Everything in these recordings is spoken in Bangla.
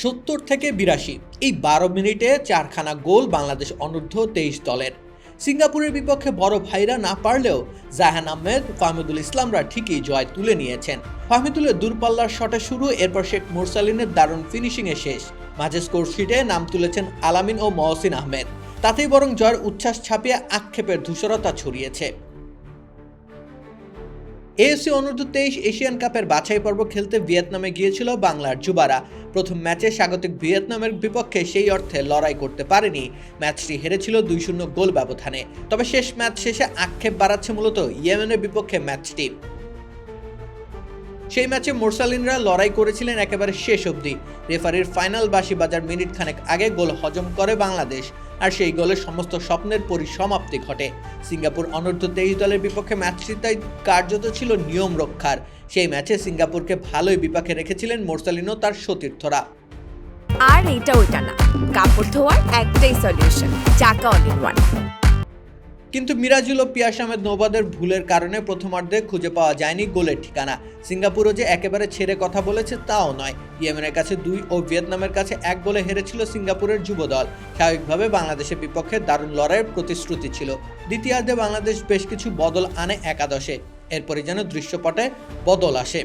সত্তর থেকে বিরাশি। এই বারো মিনিটে চারখানা গোল বাংলাদেশ অনূর্ধ্ব তেইশ দলের। সিঙ্গাপুরের বিপক্ষে বড় ভাইরা না পারলেও জাহান আহমেদ, ফাহমিদুল ইসলামরা ঠিকই জয় তুলে নিয়েছেন। ফাহমিদুলের দূরপাল্লার শটে শুরু, এরপর শেখ মুরসালিনের দারুণ ফিনিশিংয়ে শেষ। মাঝে স্কোর শিটে নাম তুলেছেন আলামিন ও মহসিন আহমেদ। তাতেই বরং জয়ের উচ্ছ্বাস ছাপিয়ে আক্ষেপের ধূসরতা ছড়িয়েছে। এএফসি অনূর্ধ্ব তেইশ এশিয়ান কাপের বাছাই পর্ব খেলতে ভিয়েতনামে গিয়েছিল বাংলার যুবারা। প্রথম ম্যাচে স্বাগতিক ভিয়েতনামের বিপক্ষে সেই অর্থে লড়াই করতে পারেনি। ম্যাচটি হেরেছিল দুই শূন্য গোল ব্যবধানে। তবে শেষ ম্যাচ শেষে আক্ষেপ বাড়াচ্ছে মূলত ইয়েমেনের বিপক্ষে ম্যাচটি। সেই ম্যাচে মোরসালিনরা লড়াই করেছিলেন একেবারে শেষ অবধি। রেফারির ফাইনাল বাসি বাজার মিনিট খানেক আগে গোল হজম করে বাংলাদেশ। আর সেই গোলে সমস্ত স্বপ্নের পরিসমাপ্তি ঘটে। সিঙ্গাপুর অনূর্ধ্ব তেইশ দলের বিপক্ষে ম্যাচটি তাই কার্যত ছিল নিয়ম রক্ষার। সেই ম্যাচে সিঙ্গাপুরকে ভালোই বিপাকে রেখেছিলেন মোরসালিনো তার সতীর্থরা। আর এটা ওইটা না। কাপড় ধোয়ার একটাই সলিউশন চাকা অল ইন ওয়ান কিন্তু মিরাজুল ও পিয়াস আহমেদ নৌবাদের ভুলের কারণে প্রথমার্ধে খুঁজে পাওয়া যায়নি গোলের ঠিকানা। সিঙ্গাপুরও যে একেবারে ছেড়ে কথা বলেছে তাও নয়। ইয়েমেনের কাছে দুই ও ভিয়েতনামের কাছে এক গোলে হেরেছিল সিঙ্গাপুরের যুব দল। স্বাভাবিকভাবে বাংলাদেশের বিপক্ষে দারুণ লড়াইয়ের প্রতিশ্রুতি ছিল। দ্বিতীয়ার্ধে বাংলাদেশ বেশ কিছু বদল আনে একাদশে। এরপরে যেন দৃশ্যপটে বদল আসে।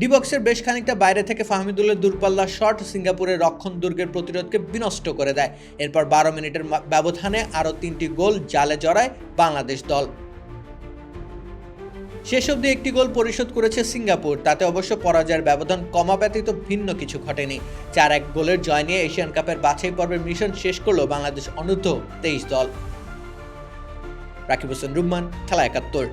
ডিবক্সের বেশ খানিকটা বাইরে থেকে ফাহমিদুলের দূরপাল্লা শট সিঙ্গাপুরের রক্ষণ দুর্গের প্রতিরোধকে বিনষ্ট করে দেয়। এরপর বারো মিনিটের ব্যবধানে আরও তিনটি গোল জালে জড়ায় বাংলাদেশ দল। শেষ অবধি একটি গোল পরিশোধ করেছে সিঙ্গাপুর, তাতে অবশ্য পরাজয়ের ব্যবধান কমা ব্যতীত ভিন্ন কিছু ঘটেনি। চার এক গোলের জয় নিয়ে এশিয়ান কাপের বাছাই পর্বের মিশন শেষ করল বাংলাদেশ অনূর্ধ্ব তেইশ দল। রাকিব হোসেন রুম্মান, খেলা একাত্তর।